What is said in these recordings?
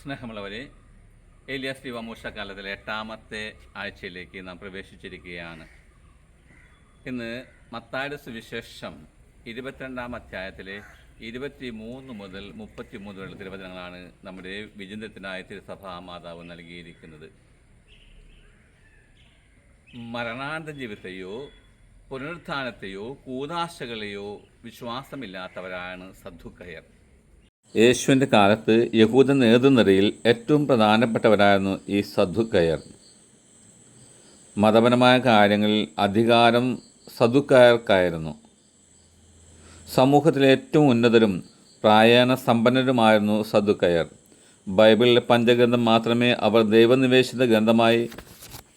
സ്നേഹമുള്ളവരെ ഏലിയാസ് ദിവമൂഷ കാലത്തിലെ എട്ടാമത്തെ ആഴ്ചയിലേക്ക് നാം പ്രവേശിച്ചിരിക്കുകയാണ്. ഇന്ന് മത്തായുടെ സുവിശേഷം ഇരുപത്തിരണ്ടാം അധ്യായത്തിലെ ഇരുപത്തി മൂന്ന് മുതൽ മുപ്പത്തി മൂന്ന് വരെയുള്ള തിരുവചനങ്ങളാണ് നമ്മുടെ വിചിന്തത്തിനായ തിരുസഭാ മാതാവ് നൽകിയിരിക്കുന്നത്. മരണാനന്ത ജീവിതത്തെയോ പുനരുത്ഥാനത്തെയോ കൂതാശകളെയോ വിശ്വാസമില്ലാത്തവരാണ് സദ്ദുക്കയർ യേശുവിന്റെ കാലത്ത് യഹൂദ നേതൃനിരയിൽ ഏറ്റവും പ്രധാനപ്പെട്ടവരായിരുന്നു ഈ സദുക്കയർ. മതപരമായ കാര്യങ്ങളിൽ അധികാരം സദുക്കയർക്കായിരുന്നു. സമൂഹത്തിലെ ഏറ്റവും ഉന്നതരും പ്രായണ സമ്പന്നരുമായിരുന്നു സദുക്കയർ. ബൈബിളിലെ പഞ്ചഗ്രന്ഥം മാത്രമേ അവർ ദൈവനിവേശിത ഗ്രന്ഥമായി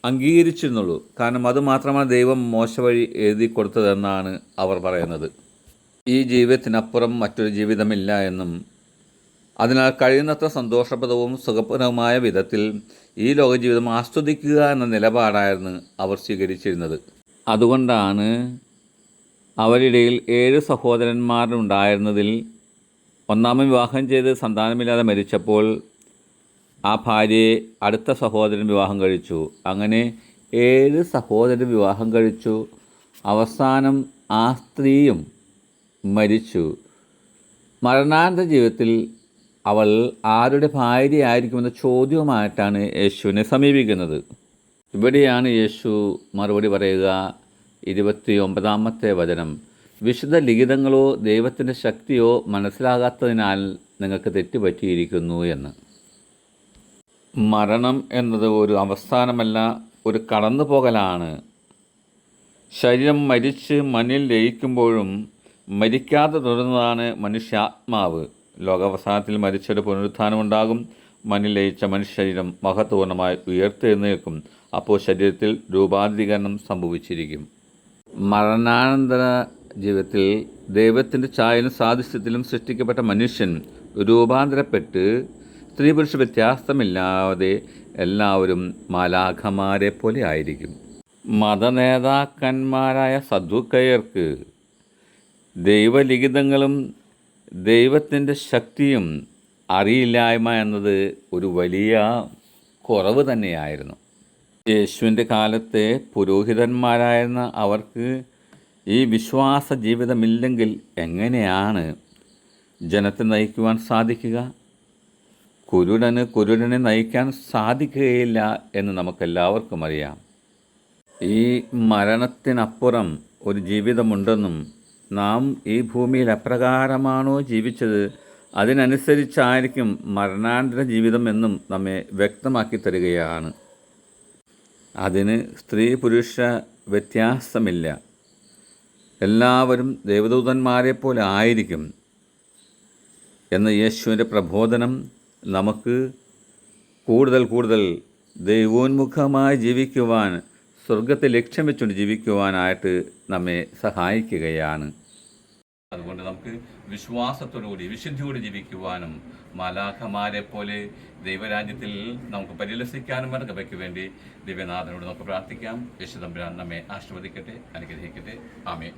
അംഗീകരിച്ചിരുന്നുള്ളൂ. കാരണം അതുമാത്രമാണ് ദൈവം മോശ വഴി എഴുതി കൊടുത്തതെന്നാണ് അവർ പറയുന്നത്. ഈ ജീവിതത്തിനപ്പുറം മറ്റൊരു ജീവിതമില്ല എന്നും അതിനാൽ കഴിയുന്നത്ര സന്തോഷപ്രദവും സുഖപ്രദവുമായ വിധത്തിൽ ഈ ലോക ജീവിതം ആസ്വദിക്കുക എന്ന നിലപാടായിരുന്നു അവർ സ്വീകരിച്ചിരുന്നത്. അതുകൊണ്ടാണ് അവരിടയിൽ ഏഴ് സഹോദരന്മാരുണ്ടായിരുന്നതിൽ ഒന്നാമൻ വിവാഹം ചെയ്ത് സന്താനമില്ലാതെ മരിച്ചപ്പോൾ ആ ഭാര്യയെ അടുത്ത സഹോദരൻ വിവാഹം കഴിച്ചു. അങ്ങനെ ഏഴ് സഹോദരൻ വിവാഹം കഴിച്ചു. അവസാനം ആ സ്ത്രീയും മരിച്ചു. മരണാനന്തര ജീവിതത്തിൽ അവൾ ആരുടെ ഭാര്യയായിരിക്കുമെന്ന ചോദ്യവുമായിട്ടാണ് യേശുവിനെ സമീപിക്കുന്നത്. ഇവിടെയാണ് യേശു മറുപടി പറയുക ഇരുപത്തി ഒമ്പതാമത്തെ വചനം. വിശുദ്ധ ലിഖിതങ്ങളോ ദൈവത്തിന്റെ ശക്തിയോ മനസ്സിലാകാത്തതിനാൽ നിങ്ങൾക്ക് തെറ്റുപറ്റിയിരിക്കുന്നു എന്ന്. മരണം എന്നത് ഒരു അവസാനമല്ല ഒരു കടന്നുപോകലാണ്. ശരീരം മരിച്ച് മണ്ണിൽ ലയിക്കുമ്പോഴും മരിക്കാതെ തുടരുന്നതാണ് മനുഷ്യാത്മാവ്. ലോകാവസാനത്തിൽ മരിച്ചൊരു പുനരുത്ഥാനമുണ്ടാകും. മണ്ണിൽ ലയിച്ച മനുഷ്യ ശരീരം മഹത്വപൂർണമായി ഉയർത്തെഴുന്നേൽക്കും. അപ്പോൾ ശരീരത്തിൽ രൂപാന്തരീകരണം സംഭവിച്ചിരിക്കും. മരണാനന്തര ജീവിതത്തിൽ ദൈവത്തിന്റെ ചായലും സാദൃശ്യത്തിലും സൃഷ്ടിക്കപ്പെട്ട മനുഷ്യൻ രൂപാന്തരപ്പെട്ട് സ്ത്രീ പുരുഷ വ്യത്യാസമില്ലാതെ എല്ലാവരും മാലാഖമാരെ പോലെ ആയിരിക്കും. മതനേതാക്കന്മാരായ സദ്വുക്കയർക്ക് ദൈവലിഖിതങ്ങളും ദൈവത്തിന്റെ ശക്തിയും അറിയില്ലായ്മ എന്നത് ഒരു വലിയ കുറവ് തന്നെയായിരുന്നു. യേശുവിന്റെ കാലത്തെ പുരോഹിതന്മാരായിരുന്ന അവർക്ക് ഈ വിശ്വാസ ജീവിതമില്ലെങ്കിൽ എങ്ങനെയാണ് ജനത്തെ നയിക്കുവാൻ സാധിക്കുക? കുരുടന് കുരുടനെ നയിക്കാൻ സാധിക്കുകയില്ല എന്ന് നമുക്കെല്ലാവർക്കും അറിയാം. ഈ മരണത്തിനപ്പുറം ഒരു ജീവിതമുണ്ടെന്നും നാം ഈ ഭൂമിയിൽ അപ്രകാരമാണോ ജീവിച്ചത് അതിനനുസരിച്ചായിരിക്കും മരണാനന്തര ജീവിതം എന്നും നമ്മെ വ്യക്തമാക്കി തരികയാണ്. അതിന് സ്ത്രീ പുരുഷ വ്യത്യാസമില്ല. എല്ലാവരും ദേവദൂതന്മാരെ പോലെ ആയിരിക്കും എന്ന യേശുവിന്റെ പ്രബോധനം നമുക്ക് കൂടുതൽ കൂടുതൽ ദൈവോന്മുഖമായി ജീവിക്കുവാൻ സ്വർഗത്തെ ലക്ഷ്യം വെച്ചുകൊണ്ട് ജീവിക്കുവാനായിട്ട് നമ്മെ സഹായിക്കുകയാണ്. അതുകൊണ്ട് നമുക്ക് വിശ്വാസത്തോടുകൂടി വിശുദ്ധിയോടെ ജീവിക്കുവാനും മലാഖമാരെ പോലെ ദൈവരാജ്യത്തിൽ നമുക്ക് പരിലസിക്കാനും കൃപയ്ക്ക് വേണ്ടി ദിവ്യനാഥനോട് നമുക്ക് പ്രാർത്ഥിക്കാം. യേശുദമ്പുരാൻ നമ്മെ ആശീർവദിക്കട്ടെ അനുഗ്രഹിക്കട്ടെ. ആമേ